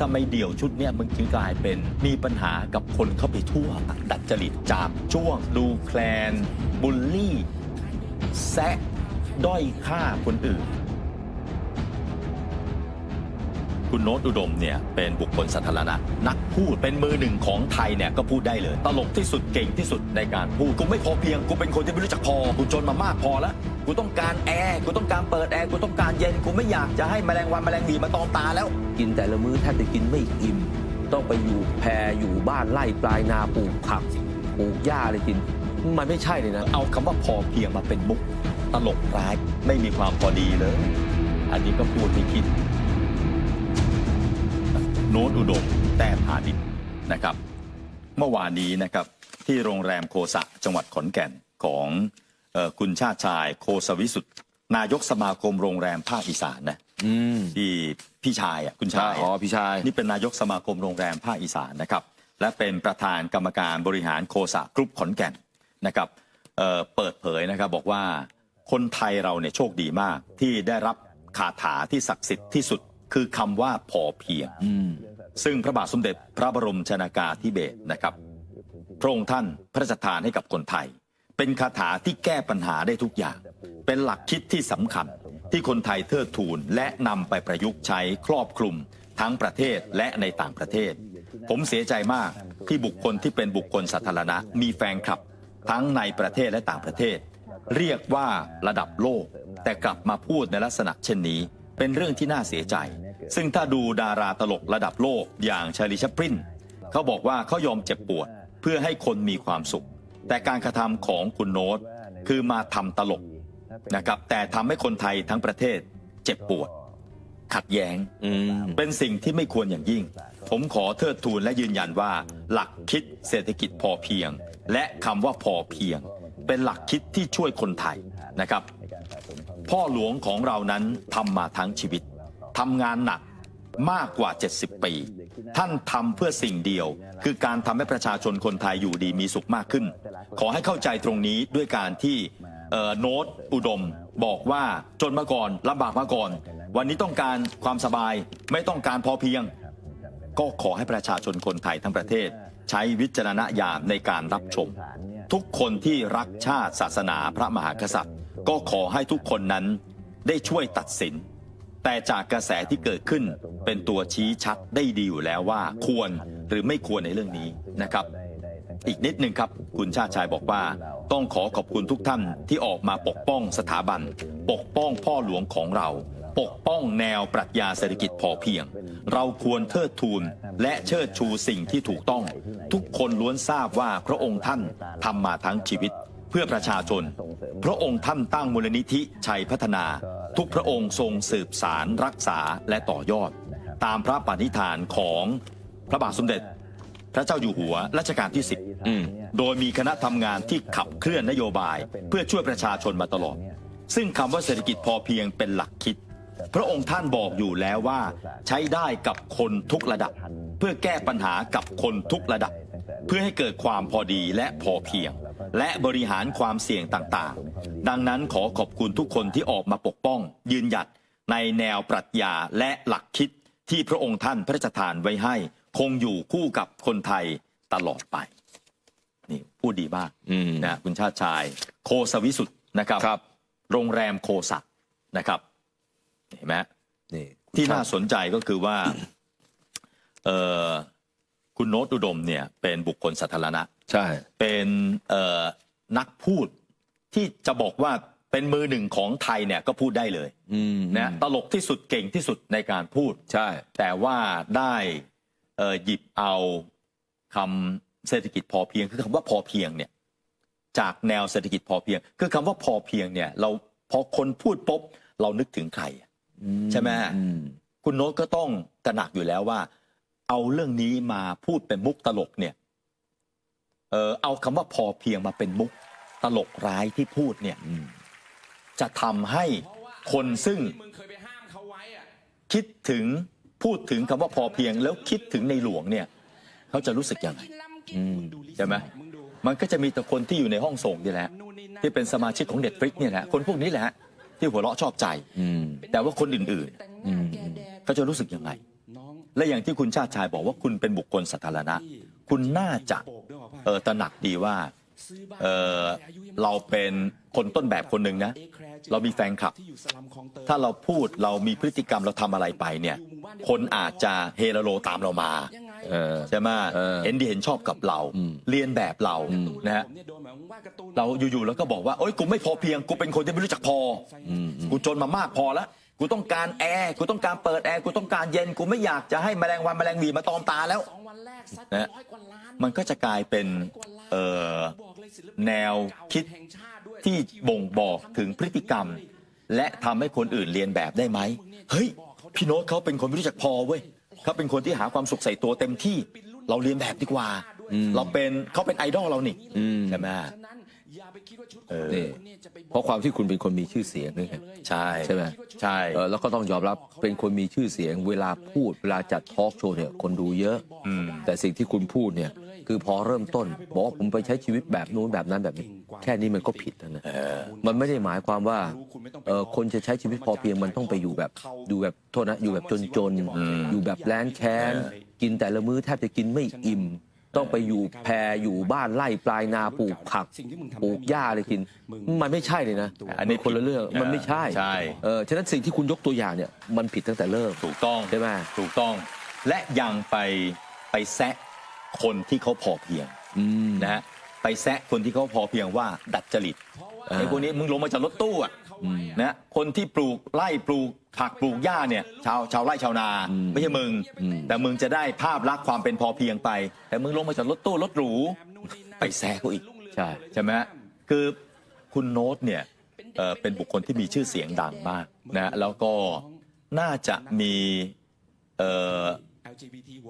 ทำไมเดี่ยวชุดเนี่ยมันจึงกลายเป็นมีปัญหากับคนเข้าไปทั่ว ดัดจริตจากจ้วง ดูแคลน บุลลี่ แซะ ด้อยค่าคนอื่น คุณโน้ตอุดมเนี่ยเป็นบุคคลสาธารณะนักพูดเป็นมือหนึ่งของไทยเนี่ยก็พูดได้เลย ตลกที่สุดเก่งที่สุดในการพูดกูไม่พอเพียงกูเป็นคนที่ไม่รู้จักพอกูจนมามากพอแล้วกูต้องการแอร์กูต้องการเปิดแอร์กูต้องการเย็นกูไม่อยากจะให้แมลงวันแมลงดีมาตอมตาแล้ว กินแต่ละมื้อแทบจะกินไม่อิ่มต้องไปอยู่แพรอยู่บ้านไร่ปลายนาปลูกผักปลูกหญ้าอะไรกิน มันไม่ใช่เลยนะ เอาคำว่าพอเพียงมาเป็นมุก ตลกร้ายไม่มีความพอดีเลย อันนี้ก็พูดไม่คิด โน้ตอุดมแต้พาณิชย์นะครับ เมื่อวานนี้นะครับที่โรงแรมโคสะจังหวัดขอนแก่นของเออคุณชาติชายโคสวิสุทธ์นายกสมาคมโรงแรมภาคอีสานนะอืมที่พี่ชายอะคุณชายอ๋ออะพี่ชาย นี่เป็นนายกสมาคมโรงแรมภาคอีสานนะครับ และเป็นประธานกรรมการบริหารโคสะกรุ๊ปขอนแก่นนะครับเอ่อเปิดเผยนะครับบอกว่าคนไทยเราเนี่ยโชคดีมากที่ได้รับคาถาที่ศักดิ์สิทธิ์ที่สุดคือคำว่าพอเพียงอืม ซึ่งพระบาทสมเด็จพระบรมชนากาธิเบศรนะครับพระองค์ท่านพระราชทานให้กับคนไทย เป็นคาถาที่แก้ปัญหาได้ทุกอย่าง เป็นหลักคิดที่สำคัญที่คนไทยเทิดทูนและนำไปประยุกต์ใช้ครอบคลุม ทั้งประเทศและในต่างประเทศ ผมเสียใจมากที่บุคคลที่เป็นบุคคลสาธารณะ มีแฟนคลับ ทั้งในประเทศและต่างประเทศ เรียกว่าระดับโลก แต่กลับมาพูดในลักษณะเช่นนี้ เป็นเรื่องที่น่าเสียใจ ซึ่งถ้าดูดาราตลกระดับโลกอย่างชาลีชัปรินเขาบอกว่าเขายอมเจ็บปวดเพื่อให้คนมีความสุข แต่การกระทำของคุณโน้ตคือมาทำตลกนะครับ แต่ทำให้คนไทยทั้งประเทศเจ็บปวด ขัดแย้งอืมเป็นสิ่งที่ไม่ควรอย่างยิ่ง ผมขอเทิดทูนและยืนยันว่า หลักคิดเศรษฐกิจพอเพียง และคำว่าพอเพียง เป็นหลักคิดที่ช่วยคนไทยนะครับ พ่อหลวงของเรานั้นทำมาทั้งชีวิต ทำงานหนักมากกว่า 70 ปี ท่านทำเพื่อสิ่งเดียว คือการทำให้ประชาชนคนไทยอยู่ดีมีสุขมากขึ้น ขอให้เข้าใจตรงนี้ด้วยการที่โน้ตอุดมบอกว่าจนมาก่อนลำบากมาก่อน วันนี้ต้องการความสบายไม่ต้องการพอเพียง ก็ขอให้ประชาชนคนไทยทั้งประเทศ ใช้วิจารณญาณในการรับชม ทุกคนที่รักชาติศาสนาพระมหากษัตริย์ ก็ขอให้ทุกคนนั้นได้ช่วยตัดสิน แต่จากกระแสที่เกิดขึ้นเป็นตัวชี้ชัดได้ดีอยู่แล้วว่า ควรหรือไม่ควรในเรื่องนี้นะครับ อีกนิดหนึ่งครับ คุณชาติชายบอกว่า ต้องขอขอบคุณทุกท่านที่ออกมาปกป้องสถาบัน ปกป้องพ่อหลวงของเรา ปกป้องแนวปรัชญาเศรษฐกิจพอเพียง เราควรเทิดทูนและเชิดชูสิ่งที่ถูกต้อง ทุกคนล้วนทราบว่าพระองค์ท่านทำมาทั้งชีวิตเพื่อประชาชน พระองค์ท่านตั้งมูลนิธิชัยพัฒนา ทุกพระองค์ทรงสืบสารรักษาและต่อยอด ตามพระปณิธานของพระบาทสมเด็จ พระเจ้าอยู่หัวรัชกาลที่ 10อืมโดยมีคณะทำงานที่ขับเคลื่อนนโยบาย เพื่อช่วยประชาชนมาตลอด ซึ่งคำว่าเศรษฐกิจพอเพียงเป็นหลักคิด พระองค์ท่านบอกอยู่แล้วว่า ใช้ได้กับคนทุกระดับ เพื่อแก้ปัญหากับคนทุกระดับ เพื่อให้เกิดความพอดีและพอเพียง และบริหารความเสี่ยงต่างๆ ดังนั้นขอขอบคุณทุกคนที่ออกมาปกป้อง ยืนหยัดในแนวปรัชญาและหลักคิดที่พระองค์ท่านพระราชทานไว้ให้ คงอยู่คู่กับคนไทยตลอดไป นี่พูดดีมากอืมนะคุณชาติชาย โคสวิสุทธ์นะครับครับโรงแรมโคสักนะครับเห็นไหมนี่ที่น่าสนใจก็คือว่าเออคุณโน้ตอุดมเนี่ยเป็นบุคคลสาธารณะ ใช่ เป็นเอ่อนักพูดที่จะบอกว่าเป็นมือหนึ่งของไทยเนี่ยก็พูดได้เลยอืมนะตลกที่สุดเก่งที่สุดในการพูด ใช่ แต่ว่าได้เอ่อหยิบเอาคำเศรษฐกิจพอเพียง คือคำว่าพอเพียงเนี่ยจากแนวเศรษฐกิจพอเพียง คือคำว่าพอเพียงเนี่ย เราพอคนพูดปุ๊บเรานึกถึงใครใช่ไหม อืมคุณโน้ตก็ต้องตระหนักอยู่แล้วว่า เอาเรื่องนี้มาพูดเป็นมุกตลกเนี่ย เออเอาคำว่าพอเพียงมาเป็นมุกตลกร้ายที่พูดเนี่ยจะทำให้คนซึ่งคิดถึงพูดถึงคำว่าพอเพียงแล้วคิดถึงในหลวงเนี่ยเขาจะรู้สึกยังไงใช่ไหมมันก็จะมีแต่คนที่อยู่ในห้องส่งนี่แหละ ที่เป็นสมาชิกของเด็ดฟริกเนี่ยแหละคนพวกนี้แหละ ที่หัวเราะชอบใจแต่ว่าคนอื่นแต่งหน้าแกแดดๆเขาจะรู้สึกยังไง และอย่างที่คุณชาติชายบอกว่าคุณเป็นบุคคลสาธารณะ คุณน่าจะเออตระหนักดีว่าเออเราเป็นคนต้นแบบคนหนึ่งนะ เรามีแฟนคลับ ถ้าเราพูดเรามีพฤติกรรมเราทำอะไรไปเนี่ย คนอาจจะเฮโลโลตามเรามาเออใช่ไหมเออเห็นดีเห็นชอบกับเราอืมเรียนแบบเรานะฮะเราอยู่ๆแล้วก็บอกว่าโอ๊ยกูไม่พอเพียงกูเป็นคนที่ไม่รู้จักพออกูจนมามากพอแล้ว กูต้องการแอร์กูต้องการเปิดแอร์กูต้องการเย็นกูไม่อยากจะให้แมลงวันแมลงหวีมาตอมตาแล้วนะมันก็จะกลายเป็นเอ่อแนวคิดที่บ่งบอกถึงพฤติกรรม และทำให้คนอื่นเรียนแบบได้ไหมเฮ้ยพี่โน้ตเขาเป็นคนไม่รู้จักพอเว้ยเขาเป็นคนที่หาความสุขใส่ตัวเต็มที่ เราเรียนแบบดีกว่า เราเป็นเขาเป็นไอดอลเรานี่ใช่ไหม เออนี่เพราะความที่คุณเป็นคนมีชื่อเสียงนี่ไงใช่ใช่ไหมใช่เออแล้วก็ต้องยอมรับเป็นคนมีชื่อเสียง เวลาพูดเวลาจัดทอล์กโชว์เนี่ยคนดูเยอะ แต่สิ่งที่คุณพูดเนี่ยคือพอเริ่มต้นบอกว่าผมไปใช้ชีวิตแบบนู้นแบบนั้นแบบนี้ แค่นี้มันก็ผิดแล้วนะมันไม่ได้หมายความว่าเออคนจะใช้ชีวิตพอเพียงมันต้องไปอยู่แบบอยู่แบบโทษนะอยู่แบบจนๆอยู่แบบแร้นแค้นกินแต่ละมื้อแทบจะกินไม่อิ่ม ต้องไปอยู่แพรอยู่บ้านไร่ปลายนาปลูกผักปลูกหญ้าอะไรกิน มันไม่ใช่เลยนะอันนี้คนละเรื่องมันไม่ใช่ใช่เออฉะนั้นสิ่งที่คุณยกตัวอย่างเนี่ยมันผิดตั้งแต่เริ่มถูกต้องใช่ไหมถูกต้องและยังไปไปแซะคนที่เขาพอเพียงอืมนะฮะไปแซะคนที่เขาพอเพียงว่าดัดจริตไอ้พวกนี้มึงลงมาจากรถตู้อะ นะคนที่ปลูกไร่ปลูกผักปลูกหญ้าเนี่ยชาวชาวไร่ชาวนา ไม่ใช่มึง แต่มึงจะได้ภาพลักษณ์ความเป็นพอเพียงไป แต่มึงลงมาจากรถตู้รถหรูไปแซะเขาอีกใช่ใช่ไหมฮะคือคุณโน้ตเนี่ยเอ่อเป็นบุคคลที่มีชื่อเสียงดังมากนะแล้วก็น่าจะมีเอ่อ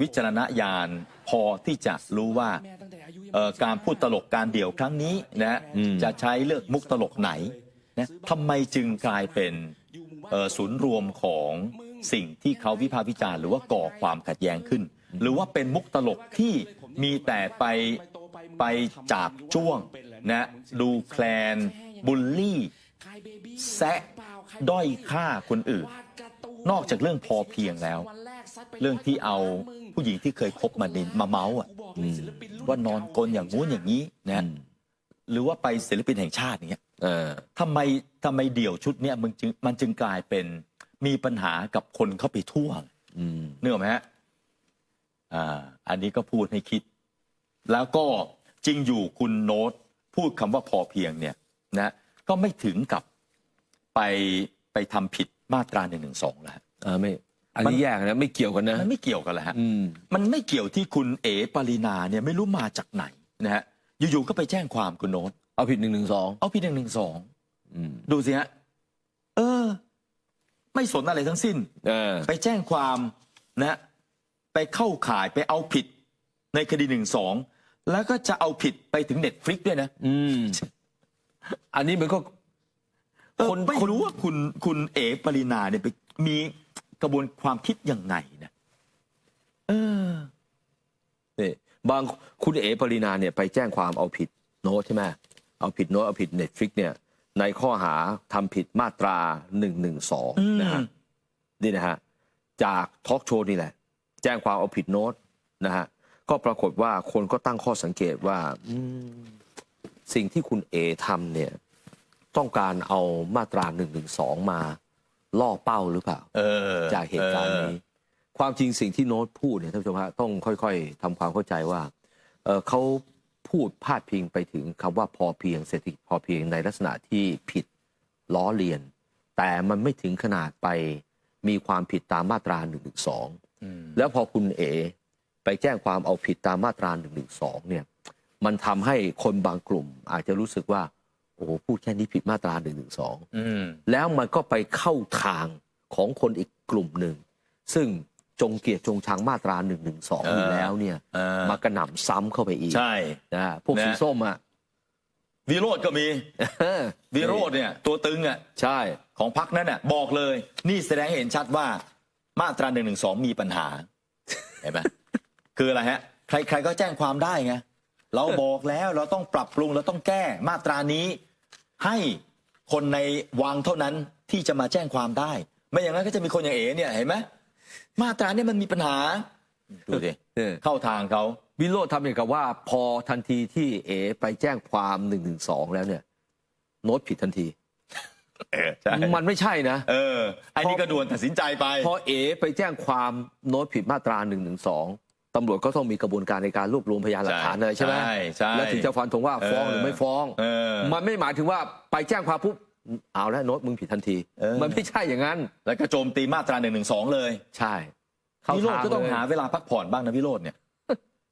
วิจารณญาณพอที่จะรู้ว่าเอ่อการพูดตลกการเดี่ยวครั้งนี้นะจะใช้เลือกมุกตลกไหน นะทำไมจึงกลายเป็นศูนย์รวมของสิ่งที่เขาวิพากษ์วิจารณ์หรือว่าก่อความขัดแย้งขึ้น หรือว่าเป็นมุกตลกที่มีแต่ไปไปจับจ้วงนะดูแคลนบูลลี่แซะด้อยค่าคนอื่น นอกจากเรื่องพอเพียงแล้ว เรื่องที่เอาผู้หญิงที่เคยคบมานินมาเมาส์อะว่านอนกลนอย่างงู้นอย่างนี้นะหรือว่าไปศิลปินแห่งชาติอย่างเงี้ย ทำไมทำไมเดี่ยวชุดเนี้ยมันจึงมันจึงกลายเป็นมีปัญหากับคนเข้าไปทั่วอืมเนื้ออกไหมฮะอ่า อันนี้ก็พูดให้คิด แล้วก็จริงอยู่คุณโน้ตพูดคำว่าพอเพียงเนี่ยนะก็ไม่ถึงกับไปไปทำผิดมาตราหนึ่งหนึ่งสองแล้วฮะเออไม่อันมันนี้แยกนะไม่เกี่ยวกันนะมันไม่เกี่ยวกันแล้วฮะอืมมันไม่เกี่ยวที่คุณเอ๋ปรินาเนี่ยไม่รู้มาจากไหนนะฮะอยู่ๆก็ไปแจ้งความคุณโน้ต เอาผิดหนึ่งหนึ่งสองเอาพี่หนึ่งหนึ่งสองอืมดูสิฮะเออ ไม่สนอะไรทั้งสิ้นเออไปแจ้งความนะ ไปเข้าข่ายไปเอาผิด ในคดีหนึ่งสองแล้วก็จะเอาผิดไปถึงเน็ตฟลิกด้วยนะอืมอันนี้มันก็เออคนไม่คนรู้ว่าคุณคุณเอ๋ปรินาเนี่ยไปมีกระบวนความคิดยังไงนะเออนี่บางคุณเอ๋ปรินาเนี่ยไปแจ้งความเอาผิดโน้ตใช่ไหม เอาผิดโน้ตเอาผิดเน็ตฟลิกเนี่ยในข้อหาทำผิดมาตราหนึ่งหนึ่งสองนะฮะนี่นะฮะจากทอล์กโชว์นี่แหละ แจ้งความเอาผิดโน้ตนะฮะก็ปรากฏว่าคนก็ตั้งข้อสังเกตว่าอืมสิ่งที่คุณเอทำเนี่ย ต้องการเอามาตราหนึ่งหนึ่งสองมาล่อเป้าหรือเปล่าเออจากเหตุการณ์นี้ ความจริงสิ่งที่โน้ตพูดเนี่ยท่านผู้ชมฮะต้องค่อย ๆทำความเข้าใจว่าเอ่อเขา พูดพาดพิงไปถึงคำว่าพอเพียงเศรษฐกิจพอเพียงในลักษณะที่ผิดล้อเลียน แต่มันไม่ถึงขนาดไปมีความผิดตามมาตรา1นึอืมแล้วพอคุณเอ ไปแจ้งความเอาผิดตามมาตรา1นึเนี่ยมันทำให้คนบางกลุ่มอาจจะรู้สึกว่า โอ้โหพูดแค่นี้ผิดมาตรา1นึอืมแล้วมันก็ไปเข้าทางของคนอีกกลุ่มหนึ่ง ซึ่ง จงเกียรติจงชังมาตรา1นึเอออยู่แล้วเนี่ยเออมากระหน่ำซ้ำเข้าไปอีกใช่นะฮะพวกนะสีส้มอะวิโรธก็มีวิโรธเนี่ยตัวตึงอะใช่ของพักนั้นน่ะบอกเลย นี่แสดงให้เห็นชัดว่ามาตราหนึ่งหนึ่งสองมีปัญหาเห็นไหมคืออะไรฮะ ใครๆก็แจ้งความได้ไงเราบอกแล้วเราต้องปรับปรุงเราต้องแก้มาตรานี้ ให้คนในวังเท่านั้นที่จะมาแจ้งความได้ ไม่อย่างนั้นก็จะมีคนอย่างเอ๋เนี่ยเห็นไหม มาตราเนี่ยมันมีปัญหาดูสิเออ เข้าทางเขา วิโรธทำอย่างกับว่า พอทันทีที่เอไปแจ้งความหนึ่งหนึ่งสองแล้วเนี่ย โน้ตผิดทันที เออใช่มันไม่ใช่นะ เออไอ้นี่ก็ด่วนตัดสินใจไป พอเอไปแจ้งความโน้ตผิดมาตราหนึ่งหนึ่งสองตำรวจก็ต้องมีกระบวนการในการรวบรวมพยานหลักฐานเลยใช่ไหมใช่ใช่แล้วถึงจะฟันธงว่าฟ้องหรือไม่ฟ้อง เออ มันไม่หมายถึงว่าไปแจ้งความปุ๊บ เอาแล้วโน้ตมึงผิดทันที เออ มันไม่ใช่อย่างนั้น แล้วก็โจมตีมาตราหนึ่งหนึ่งสองเลยใช่เข้าวิโรจทางน์ก็ต้องเลยหาเวลาพักผ่อนบ้างนะวิโรจน์เนี่ย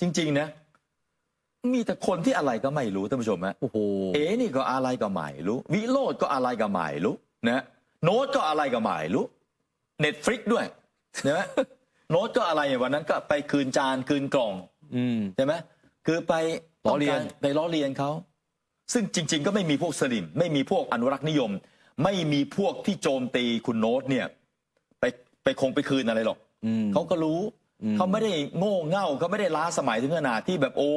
จริง ๆ นะ มีแต่คนที่อะไรก็ไม่รู้ท่านผู้ชมฮะ โอ้โห เอ๋นี่ก็อะไรก็ไม่รู้ วิโรจน์ก็อะไรก็ไม่รู้นะโน้ตก็อะไรก็ไม่รู้เน็ตฟลิกด้วยนะโน้ตก็อะไรอย่างวันนั้นก็ไปคืนจานคืนกล่องอืม ใช่ไหมคือไปล้อเลียน ต้งการไปล้อเลียนเขา ซึ่งจริง ๆ ก็ไม่มีพวกสลิมไม่มีพวกอนุรักษ์นิยม ไม่มีพวกที่โจมตีคุณโน้ตเนี่ยไปไปคงไปคืนอะไรหรอกอืมเขาก็รู้อืมเขาไม่ได้โง่เง่าเขาไม่ได้ล้าสมัยถึงขนาดที่แบบโอ้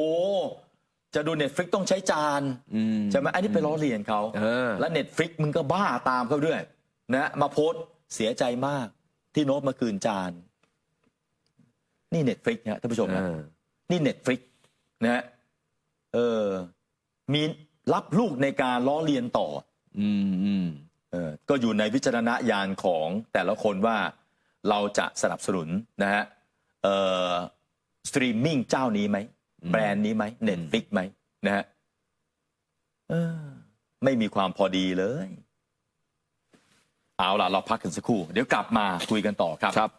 จะดูเน็ตฟลิกต้องใช้จานอืมใช่ไหมอันนี้ไปล้อเลียนเขาเออแล้วเน็ตฟลิกมึงก็บ้าตามเขาด้วยนะมาโพสต์เสียใจมาก ที่โน้ตมาคืนจาน นี่เน็ตฟลิกนะท่านผู้ชมเอนะอนี่เน็ตฟลิกนะฮะเออมี รับลูกในการล้อเลียนต่อ อืมอืมเออก็อยู่ในวิจารณญาณของแต่ละคนว่าเราจะสนับสนุนนะฮะเอ่อสตรีมมิ่งเจ้านี้ไหม แบรนด์นี้ไหมเน็ตฟิกไหมนะฮะเออไม่มีความพอดีเลย เอาล่ะ เราพักกันสักครู่ เดี๋ยวกลับมาคุยกันต่อครับครับ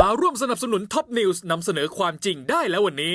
มาร่วมสนับสนุนท็อปนิวส์นำเสนอความจริงได้แล้ววันนี้